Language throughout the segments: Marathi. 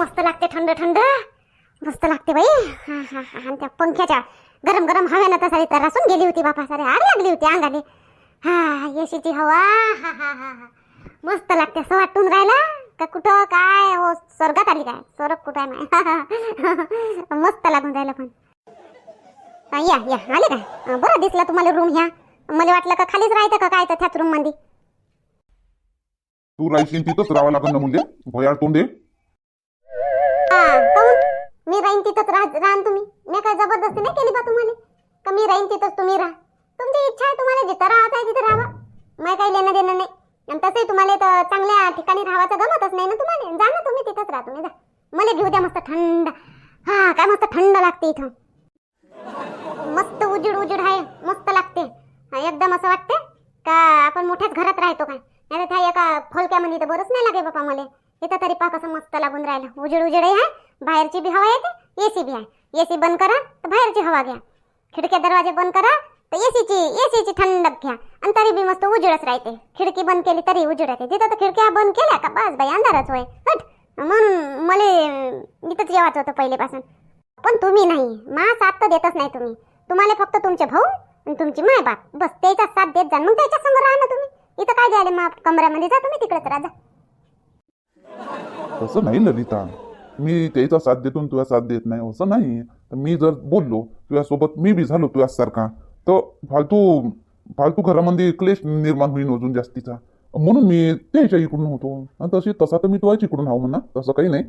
मस्त लागते थंड थंड. मस्त लागते बाई. हा हा हा आणि त्या पंख्याच्या गरम गरम हव्यानं तर सारी रसून गेली होती बापा सारे आग लागली होती अंगाने हा येशीची हवा. हा हा हा हा. मस्त लागते असं वाटून राहिला. का कुठं काय हो स्वर्गात आली काय? स्वर्ग कुठं आहे मस्त लागून राहिलं पण. या या. आले काय? बरं दिसला तुम्हाला रूम ह्या. मला वाटलं का खालीच राहायचं का काय तर त्याच रूममध्ये? तू राहशील तिथंच राहावं लागेल ना मुले भयाळ तोंडे. मी राहीन तिथंच राह तुम्ही. मी काय जबरदस्ती नाही केली बा तुम्हाला? का मी राहीन तिथंच तुम्ही राहा. तुमची इच्छा आहे तुम्हाला जिथं राहत आहे तिथं राहा मला काही लेणं देणं नाही. आणि तसंही तुम्हाला तर चांगल्या ठिकाणी राहायचं गमतच नाही ना तुम्हाला. जा ना तुम्ही तिथंच राहा तुम्ही जा. मला घेऊ द्या मस्त थंड. हा काय मस्त थंड लागते इथं. मस्त उजीड उजीड आहे मस्त लागते. एकदम असं वाटते का आपण मोठ्याच घरात राहतो काय? नाही त्या एका फलक्यामध्ये तर बरंच नाही लागे बापा मला. इथं तरी पाक असं मस्त लागून राहिलं. उजेड उजेड आहे बाहेरची बी हवा येते एसी बी आहे. एसी बंद करा तर बाहेरची हवा घ्या. खिडक्या दरवाजे बंद करा तर एसीची एसीची थंडक घ्या. आणि तरी बी मस्त उजेडच राहते. खिडकी बंद केली तरी उजेड राहते. तिथं तर खिडक्या बंद केल्या का बस बाई अंधारच होय. हट. म्हणून मला इथंच जेवायचं होतं पहिलेपासून. पण तुम्ही नाही. मा साथ तर देतच नाही तुम्ही. तुम्हाला फक्त तुमचे भाऊ आणि तुमची माय बाप. बस त्याचा साथ देत जा. मग त्याच्यासमोर राहा ना तुम्ही. इथं काय द्यायला मग कमऱ्यामध्ये जा तुम्ही तिकडेच तर जा. तसं नाही ललिता मी त्याचा साथ देतो तुझा साथ देत नाही असं नाही तर मी जर बोललो तुझ्यासोबत मी बी झालो तुझ्यासारखा तर फालतू फालतू घरामध्ये क्लेश निर्माण होईल अजून जास्तीचा. म्हणून मी त्याच्या इकडून होतो. आणि तशी तसा तर मी तुझ्याच इकडून हाव म्हणा तसं काही नाही.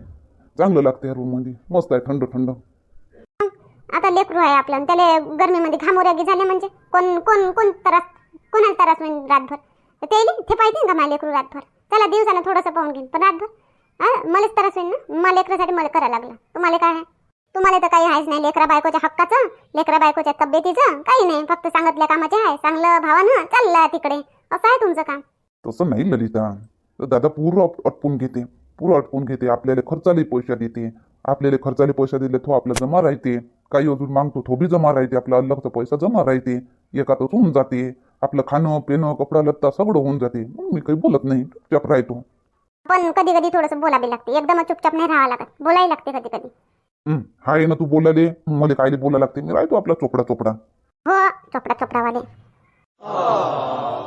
चांगलं लागतं या रूममध्ये मस्त आहे थंड थंड. आता लेकरू आहे आपलं आणि त्याला गरमीमध्ये घामोऱ्यागी झाले म्हणजे कोण कोण कोण त्रास कोणाला त्रास म्हणजे रातभर? ते ते पाहिजे का माझ्या लेकरू रातभर? त्याला दिवसाला थोडंसं पाहून घेईन पण रातभर? हा मलाच त्रास होईल ना? मला लेकरासाठी मला करायला लागलं. तुम्हाला काय आहे? तुम्हाला तर काही आहेच नाही. लेकरा बायकोच्या हक्काचं लेकरा बायकोच्या तब्येतीचं काही नाही. फक्त सांगितल्या कामाचे आहे. चांगलं भावानं चाललं तिकडे. असं आहे तुमचं काम? तसं नाही ललिता. तर दादा पूर्ण अट- अटपून घेते. पूर्ण अटपून घेते. आपल्याला खर्चाले पैसा देते. आपल्याला खर्चाले पैसा दिले तो आपला जमा राहते. काही अजून मागतो तो बी जमा राहते. आपला अलगचा पैसा जमा राहते. एकातच होऊन जाते. आपलं खाणं पिणं कपडा लत्ता सगळं होऊन जाते. मग मी काही बोलत नाही. चुपचाप राहतो. पण कधी कधी थोडंसं बोलावी लागते. एकदम चुपचाप नाही राहावं लागत. बोलायला लागते कधी कधी. हं, हाय ना तू बोलाले. मला काय बोला लागते. मी राहतो आपला चोपडा चोपडा. हो चोपडा चोपडावाले.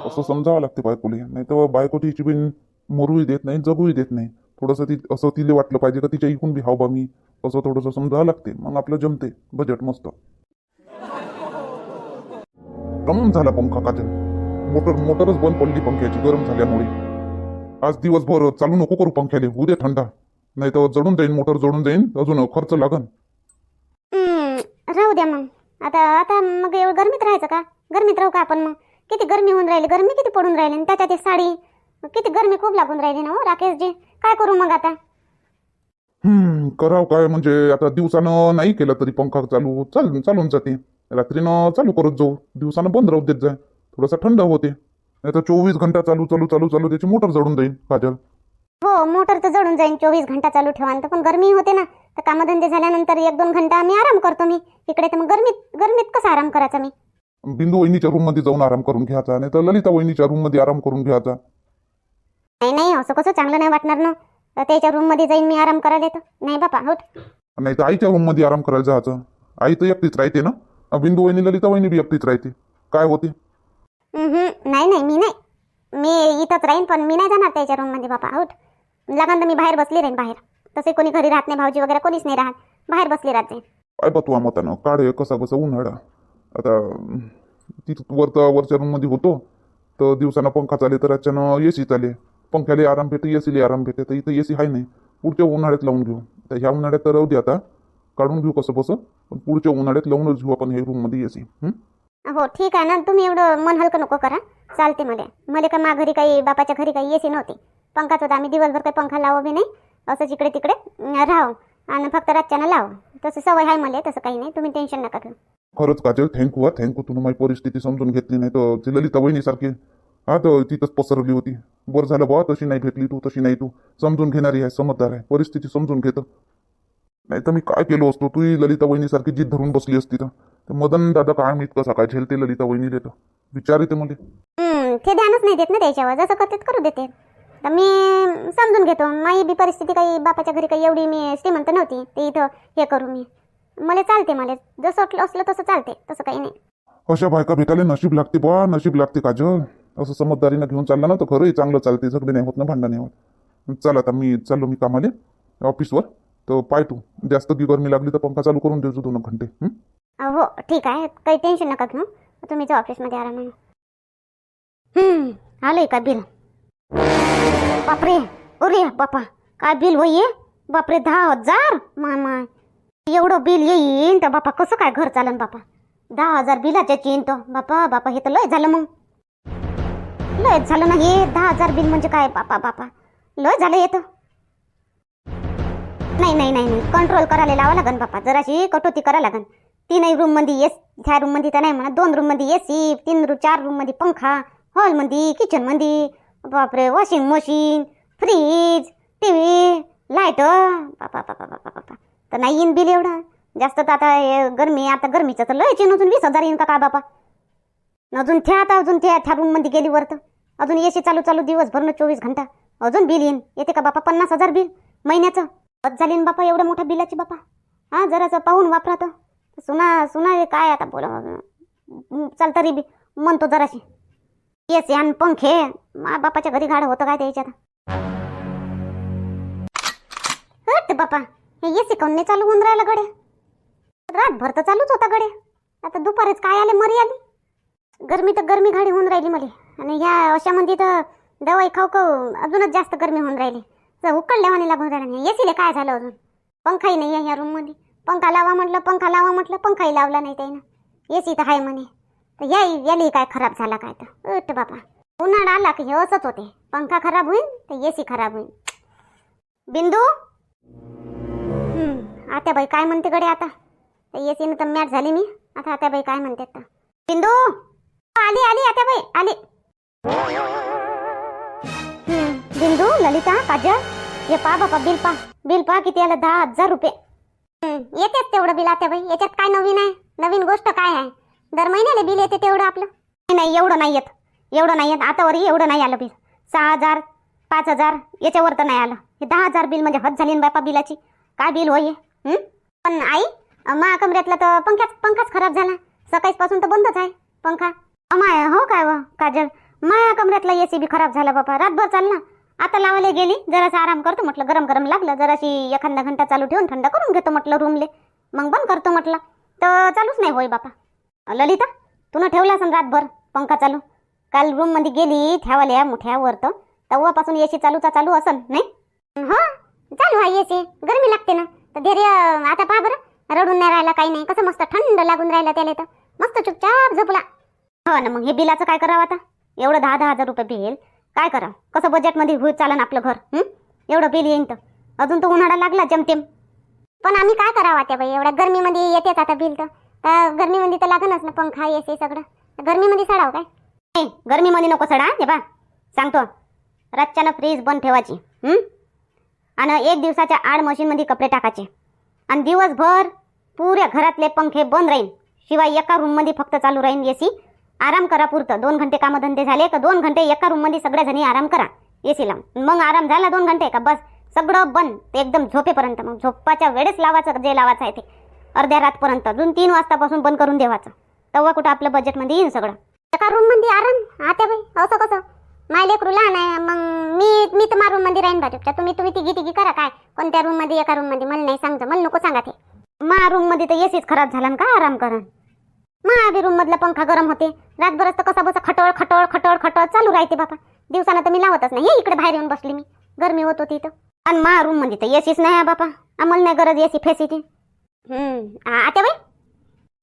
असं समजावं लागते बायकोले. नाही तर बायको तिची बिन मरूही देत नाही जगूही देत नाही. थोडंसं ती असं तिला वाटलं पाहिजे का तिच्या इकून बी हाव बा मी. असं थोडंसं समजावं लागते. मग आपलं जमते. बजेट मस्त. गरम झाला पंखा काजल. मोटर मोटरच बंद पडली पंख्याची. गरम झाल्यामुळे. आज दिवसभर चालू नको करू पंख्याले उद्या थंडा. नाही तर जळून जाईन मोटर जळून जाईन अजून खर्च लागन. हम्म, राहू द्या मग. आता आता मग एवढं गरमीत राहायचं का? गरमीत राहू का आपण मग? किती गरमी होऊन राहिली गरमी किती पडून राहिली आणि त्याच्यात ही साडी किती गरमी खूप लागून राहिली ना हो राकेशजी. काय करू मग आता? हम्म करावं काय? म्हणजे आता दिवसानं नाही केलं तरी पंखा चालू चाल चालून जाते. रात्रीनं चालू करत जाऊ. दिवसानं बंद राहू देत जाय. थोडासा थंड होते. नाही तर चोवीस घंटा चालू चालू चालू चालू त्याची मोटर जळून जाईल काजल. हो मोटर तर जळून जाईन. चोवीस घंटा चालू ठेवा. तर पण गरमी होते ना. तर कामधंदे झाल्यानंतर एक दोन घंटा मी आराम करतो मी. इकडे तर मग गरमीत गरमीत कसा आराम करायचा मी? बिंदू वहिनीच्या रूममध्ये जाऊन आराम करून घ्यायचा. नाही तर ललिता वहिनीच्या रूममध्ये आराम करून घ्यायचा. नाही नाही असं कसं चांगलं नाही वाटणार ना. तर त्याच्या रूममध्ये जाईन मी आराम करायला येतो. नाही बापा हो नाही तर आईच्या रूममध्ये आराम करायला जायचं. आई तर एकटीच राहते ना. बिंदू वहिनी ललिता वहिनी बी एकटीच राहते. काय होते? नाही नाही मी नाही. मी इथंच राहीन पण मी नाही जाणार त्याच्या रूममध्ये बापा. आऊट लागन तर मी बाहेर बसली राहीन बाहेर. तसे कोणी घरी राहत नाही भाऊजी वगैरे कोणीच नाही राहत. बाहेर बसली राहते काय बा तुझ्या काढ काढे कसा कसा उन्हाळा. आता तिथं वरचा तर वरच्या रूममध्ये होतो. तर दिवसानं पंखा चाले तर रातच्यानं ए सी चाले. पंख्याला आराम भेटे ए सीला आराम भेटे तर इथं ए सी आहे नाही. पुढच्या उन्हाळ्यात लावून घेऊ. तर ह्या उन्हाळ्यात तर राहू दे आता. काढून घेऊ कसं बसं. पण पुढच्या उन्हाळ्यात लावूनच घेऊ आपण हे रूममध्ये ए सी हो ठीक आहे ना. तुम्ही एवढं मन हलकं नको करा. चालते मला. मला का मा घरी काही बापाच्या घरी काही येसी नव्हते. पंखाच होता आम्ही दिवसभर काही पंखा लावू बी नाही. असंच इकडे तिकडे राहू. आणि फक्त रातच्यानं लावू. तसं सवय आहे मला तसं काही नाही. तुम्ही टेन्शन नका घेऊ. खरंच काजल थँक्यू हा थँक्यू तुला माझी परिस्थिती समजून घेतली नाही तर ती ललिता वहिनीसारखी. हा तर तिथंच पसरली होती. बरं झालं बा तशी नाही भेटली तू तशी नाही तू. समजून घेणारी आहे समजदार आहे. परिस्थिती समजून घेतं. नाही तर मी काय केलो असतो? तू ललिता वहिनीसारखी जीत धरून बसली असती तर. तर मदन दादा काय मी कसा काय झेलते ललिता वहिनीले तर. विचार येते मला. हम्म, ते ध्यानच नाही देत ना त्याच्यावर. जसं करतात करू देते. तर मी समजून घेतो. माझी बी परिस्थिती काही बापाच्या घरी काही एवढी मी श्रीमंत नव्हती. ते इथं हे करू मी. मला चालते मला. जसं असलं असलं तसं चालते. तसं काही नाही. अशा बायका भेटायला नशीब लागते बा नशीब लागते काजल. असं समजदारीनं घेऊन चालला ना तर खरंही चांगलं चालते. झगडे नाही होत ना भांडण नाही होत. चल आता मी चाललो मी कामाले. ऑफिसवर. तर पाय तू. जास्त गी गरमी लागली तर पंखा चालू करून देतो दोन घंटे. हं? हो ठीक आहे. काही टेन्शन नका घेऊ. तुम्ही जाऊ ऑफिसमध्ये आरामाने आलं आलंय का बिल बापरे अरे बापा काय बिल होई बापरे दहा हजार? मामा एवढं बिल येईन तर बापा कसं काय घर चालन बापा? दहा हजार बिलाच्या चेन तर बापा बापा हे तर लय झालं मग. लय झालं ना हे? दहा हजार बिल म्हणजे काय? बापा बापा. लय झालं येतं नाही नाही नाही नाही. कंट्रोल करायला लावा लागन बापा. जराशी कटोती करा लागन. तीनही रूममध्ये एस ह्या रूममध्ये तर नाही म्हणा दोन रूममध्ये ए सी तीन रूम चार रूममध्ये पंखा हॉलमध्ये किचनमध्ये बापरे washing machine fridge T V light बापा बापा बापा बापा तर नाही येईन बिल एवढं. जास्त तर आता गरमी आता गरमीचं तर लयच येईन अजून वीस हजार येईन का काय बापा? अजून थ्या आता अजून त्या थ्या रूममध्ये गेली वर तर अजून सी चालू चालू दिवसभर न चोवीस घंटा. अजून बिल येईन. येते का बापा? पन्नास हजार बिल महिन्याचं. झाली ना बापा एवढं मोठ्या बिलाची बापा. हा जरासं पाहून वापरा तर. सुना सुना हे काय आता बोला? चल तरी बी म्हणतो जराशी. येस आणि पंखे मा बापाच्या घरी गाड होतं काय त्याच्यात? हट बापा. हे एसी काऊन नाही चालू होऊन राहिलं गड्या रातभर तर चालूच होता गड्या आता दुपारीच काय आले मरी आली गरमी तर गरमी घाडी होऊन राहिली मला. आणि ह्या अशामध्ये तर दवाई खाऊ खाऊ अजूनच जास्त गरमी होऊन राहिली. तर उकळल्यावानी लागून राहिलं नाही एसीले काय झालं अजून? पंखाही नाही आहे या रूममध्ये पंखा लावा म्हटलं पंखा लावा म्हटलं पंखाही लावला नाही त्यानं. एसी तर आहे म्हणे. तर या याली काय खराब झाला काय तर. उठ बापा. उन्हाळा आला की हे असंच होते. पंखा खराब होईल तर एसी खराब होईल बिंदू? हम्म, बाई काय म्हणते गडे आता? एसीनं तर मॅट झाली मी. आता आता बाई काय म्हणते आता बिंदू? आली आली आता बाई आली. हम्म, बिंदू ललिता काजल. हे पा बापा बिल पा बिल पा किती आलं दहा हजार रुपये. येतेच तेवढं बिल आता बाई. याच्यात काय नवीन आहे? नवीन गोष्ट काय आहे? दर महिन्याला बिल येते तेवढं आपलं. नाही, नाही एवढं नाही येत. एवढं नाही येत. आतावरही एवढं नाही आलं बिल. सहा हजार पाच हजार याच्यावर तर नाही आलं. हे दहा हजार बिल म्हणजे हद झाली ना बापा बिलाची. काय बिल होय पण आई मा कमऱ्यातला तर पंखाच पंखाच खराब झाला. सकाळीपासून तर बंदच आहे पंखा. अमाय हो काय व? काजल माया कमऱ्यातला एसी बी खराब झाला बापा. रातभर चालला. आता लावायला गेली जरासा आराम करतो म्हटलं गरम गरम लागलं जराशी एखादा घंटा चालू ठेवून थंड करून घेतो म्हटलं रूमले. मग बंद करतो म्हटलं. तर चालूच नाही होय बापा. ललिता तू ठेवला असं रातभर पंखा चालू? काल रूममध्ये गेली ठेवाल्या मोठ्या वर तर तेव्हापासून एसी चालूचा चालू असन नाही? हो चालू आहे एसी गरमी लागते ना. तर धैर्य आता पहा बरं. रडून नाही राहिला काही नाही. कसं मस्त थंड लागून राहिला त्याला तर. मस्त चुपचाप झोपला. हो ना मग हे बिलाचं काय करावं आता? एवढं दहा दहा हजार रुपये बिल. काय करावं कसं बजेटमध्ये होईल चालन आपलं घर एवढं बिल येईन तर. अजून तो उन्हाळा लागला जमतेम. पण आम्ही काय करावं त्या बाई? एवढ्या गरमीमध्ये येतेच आता बिल तर. तर गरमीमध्ये तर लागणच ना पंखा सी सगळं. गरमीमध्ये सडाव काय? नाही गरमीमध्ये नको सडा हे बा. सांगतो. रातच्यानं फ्रीज बंद ठेवायची आणि एक दिवसाच्या आड मशीनमध्ये कपडे टाकायचे. आणि दिवसभर पुऱ्या घरातले पंखे बंद राहील शिवाय एका रूममध्ये फक्त चालू राहीन सी. आराम करा पुरतं. दोन घंटे कामधंदे झाले का दोन घंटे एका रूममध्ये सगळ्याजणी आराम करा. एसी लावून. मग आराम झाला दोन घंटे का बस. सगळं बंद. ते एकदम झोपेपर्यंत. मग झोपाच्या वेळेस लावायचं जे लावायचं आहे ते. अर्ध्या रातपर्यंत. अजून तीन वाजतापासून बंद करून देवाचं तेव्हा कुठं आपलं बजेटमध्ये येईन सगळं. एका रूममध्ये आराम? आता बाई असं कसं? माय लेकरू लहान आहे मग मी मी तर मा रूममध्ये राहीन भाजपच्या. तुम्ही तुम्ही तिघी तिघी करा काय? कोणत्या रूममध्ये एका रूममध्ये मला नाही सांगतं. मला नको सांगा ते. मा रूममध्ये तर एसीच खराब झाला ना का? आराम करा. माझ्या रूम मधला पंखा गरम होते. रातभरच तर कसा बसा खटळ खटळ खटळ खटळ चालू राहते बाबा दिवसानं तर मी लावतच नाही. हे इकडे बाहेर येऊन बसली मी. गरमी होत होती तर आणि मा रूममध्ये तर एसीच नाही आहे बापा. आम्हाला नाही गरज एसी फेसिटी आता बाई?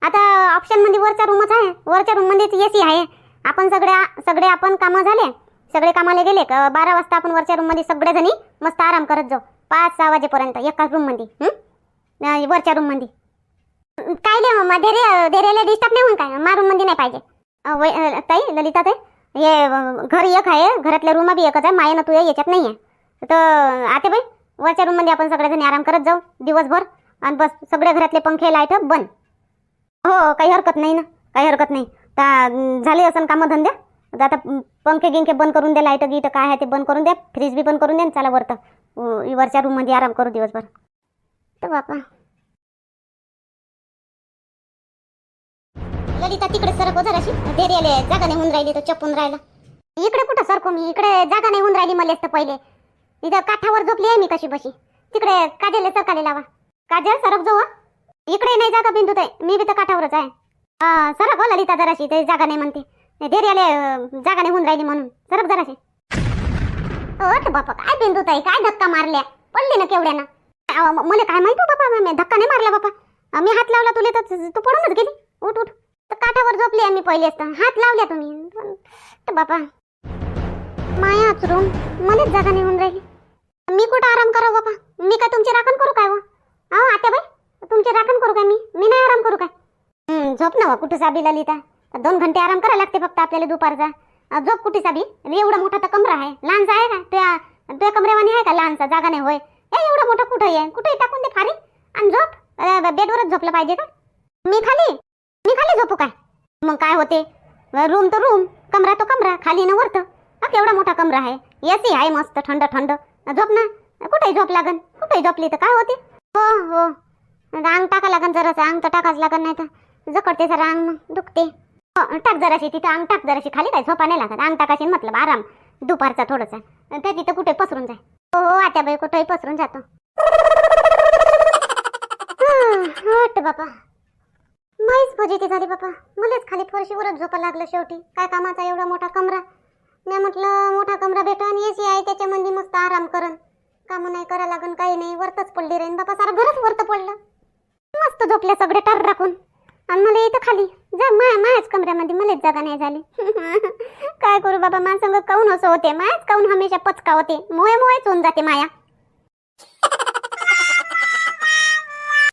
आता ऑप्शनमध्ये वरच्या रूमच आहे. वरच्या रूम मध्येच एसी आहे. आपण सगळ्या सगळे आपण कामं झाले. सगळे कामाला गेले का? बारा वाजता आपण वरच्या रूममध्ये सगळे जणी मस्त आराम करत जाऊ. पाच सहा वाजेपर्यंत एकाच रूममध्ये. वरच्या रूममध्ये. काय नाही मम्मा धैर्य धैर्याला डिस्टर्ब नाही होऊन काय? मारून मध्ये नाही पाहिजे. वै- ताई ललिता ताई हे घर एक आहे घरातल्या रूम बी एकच आहे माया ना तुझ्या याच्यात नाही आहे तर आते बाई वरच्या रूममध्ये आपण सगळेजणी आराम करत जाऊ दिवसभर आणि बस सगळे घरातले पंखे लाइट बंद. हो काही हरकत नाही ना काही हरकत नाही. तर अं, झाले असं कामधंद्या तर आता अं, पंखे गिंखे बंद करून द्या लाइट गीट काय आहे ते बंद करून द्या फ्रीज बी बंद करून द्या आणि चला वरतं उ- वरच्या रूममध्ये आराम करू दिवसभर. तर बापा. ललिता तिकडे सरको हो जराशी. डेरियाले जागा नाही होऊन राहिली तो चपून राहिला. इकडे कुठं सरको मी? इकडे जागा नाही होऊन राहिली मला पहिले. इथं काठावर झोपली आहे मी कशी बशी. तिकडे काजल सरकाले लावा. काजल सरक जो इकडे नाही जागा बिंदू ते मी बी तर काठावरच आहे. सरक हो ललिता जराशी. ते जागा नाही म्हणते. डेरियाले जागा नाही होऊन राहिली म्हणून. सरक जराशी. हो बापा काय बिंदू ताई? काय धक्का मारल्या? पडली ना केवढ्यानं? ना मला काय माहिती हो बापा धक्का नाही मारला बापा. मी हात लावला तुला तर तू पडूनच गेली. उठ उठ. तर काठावर झोपली आहे मी पहिले असता. हात लावल्या तुम्ही. पण- तर बापा. माया रूम मलाच जागा नाही होऊन राहिली. मी कुठं आराम करावं बापा? मी काय तुमची राखण करू काय हो अहो आत्या बाई तुमची राखण करू काय मी? मी नाही आराम करू काय? झोप ना कुठे कुठं साबी ललिता दोन घंटे आराम करायला लागते फक्त आपल्याला दुपारचा. झोप कुठे साबी? एवढा मोठा तर कमरा आहे. लहानसा आहे का? तुया तुया कमरेवानी आहे का लहानसा? जागा नाही होय. हे एवढा मोठा कुठं आहे? कुठे टाकून दे फारी आणि झोप. बेडवरच झोपलं पाहिजे का? मी खाली. मी खाली झोपू काय? मग काय होते? रूम तर रूम कमरा तो कमरा खाली न वरत. एवढा मोठा कमरा आहे. एसी आहे मस्त थंड थंड. झोप ना. कुठेही झोप लागन. कुठेही झोपली तर काय होते? हो हो. अंग टाका लागन जरासं. अंग तर टाकाच लागन नाही तर जकडते जरा अंग मग दुखते. हो, टाक जराशी तिथं अंग टाक जराशी. खाली काय झोपा नाही लागत. अंग टाकाशी मतलब आराम. दुपारचा थोडासा. त्या तिथं कुठे पसरून जाय. हो हो आता बाई कुठेही पसरून जातो. हट बापा. माहीच फजिती झाली बापा. मलाच खाली फरशीवरच झोपा लागलं शेवटी. काय कामाचा एवढा मोठा कमरा? मी म्हटलं मोठा कमरा भेटन एसी आहे त्याच्यामध्ये मस्त आराम करन काम नाही करा लागन काही नाही वरतच पडली राहीन बापा सारा घरच वरत पडलं. मस्त झोपले सगळे टार राखून. आणि मला इथं खाली. जा माय मायाच कमऱ्यामध्ये मलाच जागा नाही झाली. काय करू बाबा माझ्या संग काऊन असं होते? मायाच काऊन हमेशा पचका होते? मोय मोहेच होऊन जाते माया.